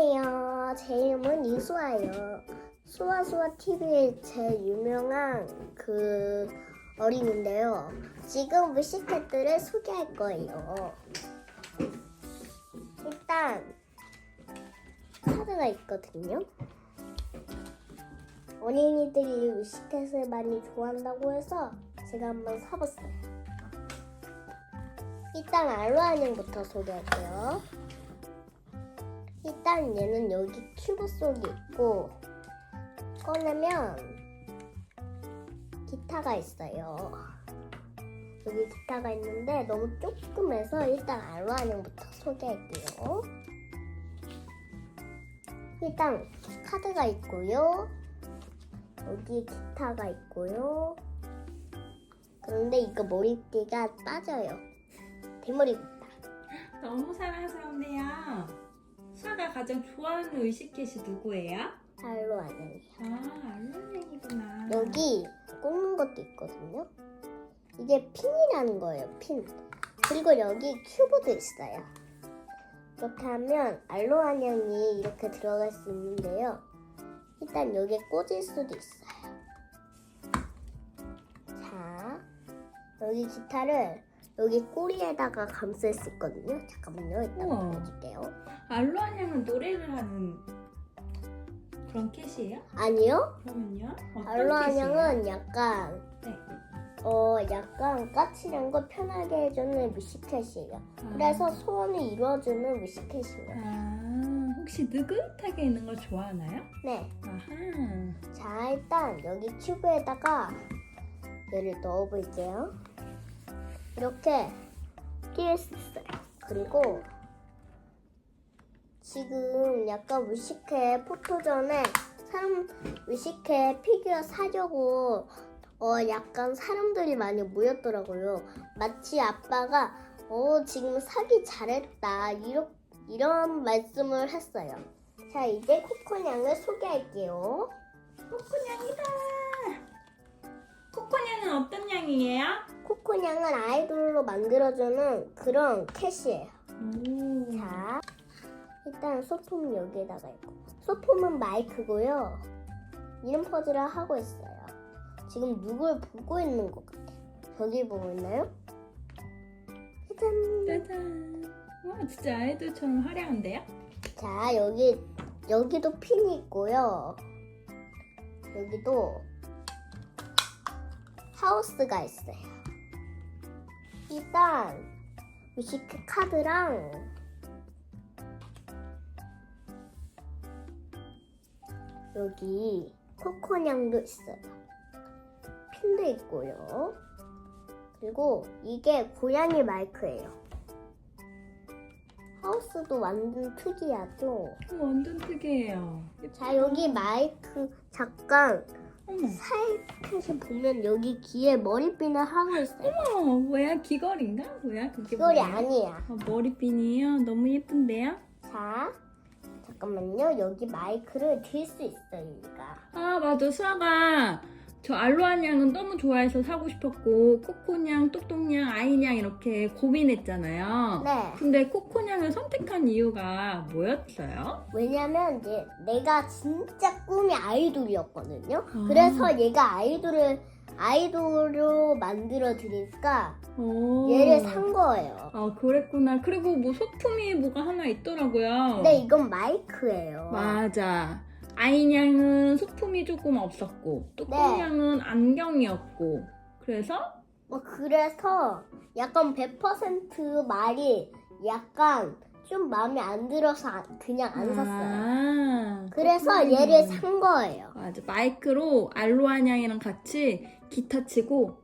안녕하세요. 제 이름은 이수아예요. 수아수아 TV의 제일 유명한 그 어린인데요. 지금 위시캣들을 소개할 거예요. 일단 카드가 있거든요. 어린이들이 위시캣을 많이 좋아한다고 해서 제가 한번 사봤어요. 일단 알로아님부터 소개할게요. 일단 얘는 여기 큐브 속에 있고 꺼내면 기타가 있어요. 여기 기타가 있는데 너무 조금해서 일단 알로아님부터 소개할게요. 일단 카드가 있고요. 여기 기타가 있고요. 그런데 이거 머리띠가 빠져요. 대머리입니다. 너무 사랑스럽네요. 가장 좋아하는 의식켓이 누구예요? 알로아님. 아, 알로에이구나. 여기 꽂는 것도 있거든요. 이게 핀이라는 거예요, 핀. 그리고 여기 큐브도 있어요. 이렇게 하면 알로아냥이 이렇게 들어갈 수 있는데요. 일단 여기에 꽂을 수도 있어요. 자, 여기 기타를 여기 꼬리에다가 감쌀 수 있거든요. 잠깐만요. 이따 우와. 보여줄게요. 알로아냥은 노래를 하는 그런 캣이에요? 아니요. 그러면요? 어떤 알로아냥은 약간 네. 어 약간 까칠한 거 편하게 해주는 위시캣이에요. 캣이에요? 아. 그래서 소원을 이루어주는 위시캣이에요. 아, 혹시 느긋하게 있는 걸 좋아하나요? 네. 아하. 자 일단 여기 튜브에다가 얘를 넣어볼게요. 이렇게 띄울 수 있어요. 그리고 지금 약간 위시캣 포토전에 사람 위시캣 피규어 사려고 어 약간 사람들이 많이 모였더라고요. 마치 아빠가 어 지금 사기 잘했다 이런 이런 말씀을 했어요. 자 이제 코코냥을 소개할게요. 코코냥이다. 코코냥은 어떤 냥이에요? 코코냥은 아이돌로 만들어주는 그런 캣이에요. 오. 자, 일단 소품은 여기에다가 있고 소품은 마이크고요. 이름 퍼즐을 하고 있어요. 지금 누굴 보고 있는 것 같아요. 저기 보고 있나요? 짜잔. 짜잔. 와, 진짜 아이돌처럼 화려한데요? 자, 여기 여기도 핀이 있고요. 여기도 하우스가 있어요. 일단 위시크 카드랑 여기 코코냥도 있어요. 핀도 있고요. 그리고 이게 고양이 마이크예요. 하우스도 완전 특이하죠? 어, 완전 특이해요. 자 여기 마이크 잠깐. 살펴서 보면 여기 귀에 머리핀을 하고 있어요. 어머, 뭐야? 귀걸이인가? 뭐야? 그게 그걸이 뭐예요? 아니야. 어, 머리핀이에요. 너무 예쁜데요? 자 잠깐만요. 여기 마이크를 들 수. 얘가. 아, 맞아. 수아가 저 알로아냥은 너무 좋아해서 사고 싶었고 코코냥, 똑똑냥, 아이냥 이렇게 고민했잖아요. 네. 근데 코코냥을 선택한 이유가 뭐였어요? 왜냐면 이제 내가 진짜 꿈이 아이돌이었거든요. 아. 그래서 얘가 아이돌을 아이돌로 만들어 드리니까 오. 얘를 산 거예요. 아, 그랬구나. 그리고 뭐 소품이 뭐가 하나 있더라고요. 근데 이건 마이크예요. 맞아. 아이냥은 소품이 조금 없었고, 똑똑냥은 안경이었고, 그래서 뭐 그래서 약간 100% 말이 약간 좀 마음에 안 들어서 안- 그냥 안 샀어요. 아, 그래서 그렇구나. 얘를 산 거예요. 맞아. 마이크로 알로아냥이랑 같이 기타 치고,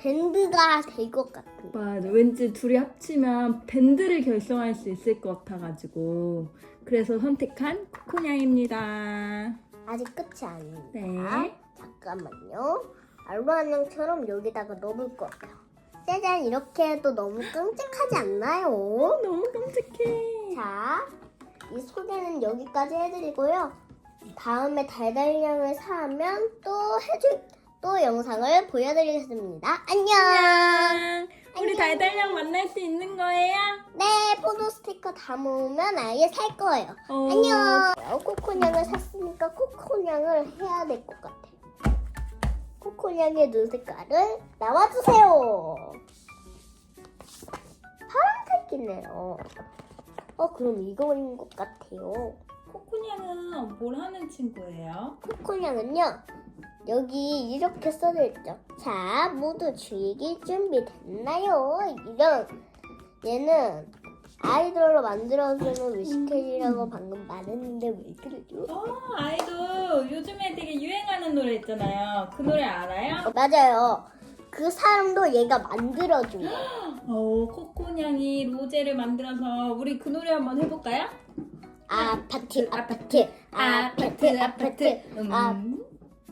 밴드가 될 것 같은. 맞아. 왠지 둘이 합치면 밴드를 결성할 수 있을 것 같아가지고, 그래서 선택한 코코냥입니다. 아직 끝이 아닙니다. 네. 잠깐만요. 알로아냥처럼 여기다가 넣을 거예요. 짜잔 이렇게 해도 너무 끔찍하지 않나요? 어, 너무 깜찍해. 자, 이 소개는 여기까지 해드리고요. 다음에 달달량을 사면 또 해줄 또 영상을 보여드리겠습니다. 안녕! 안녕. 우리. 달달냥 만날 수 있는 거예요? 네, 포도 스티커 다 모으면 아예 살 거예요. 어. 안녕! 코코냥을 샀으니까 코코냥을 해야 될 것 같아. 코코냥의 눈 색깔을 나와주세요. 파란색이네요. 어, 그럼 이거인 것 같아요. 코코냥은 뭘 하는 친구예요? 코코냥은요, 여기 이렇게 써져 있죠. 자, 모두 즐길 준비 됐나요? 이런, 얘는 아이돌로 만들어주는 위시캐리라고 방금 말했는데 왜 그러죠? 어, 아이돌 요즘에 되게 유행하는 노래 있잖아요. 그 노래 알아요? 어, 맞아요. 그 사람도 얘가 만들어준 거예요. 어, 코코냥이 로제를 만들어서 우리 그 노래 한번 해볼까요? 아파트, 아파트, 아파트, 아파트, 음.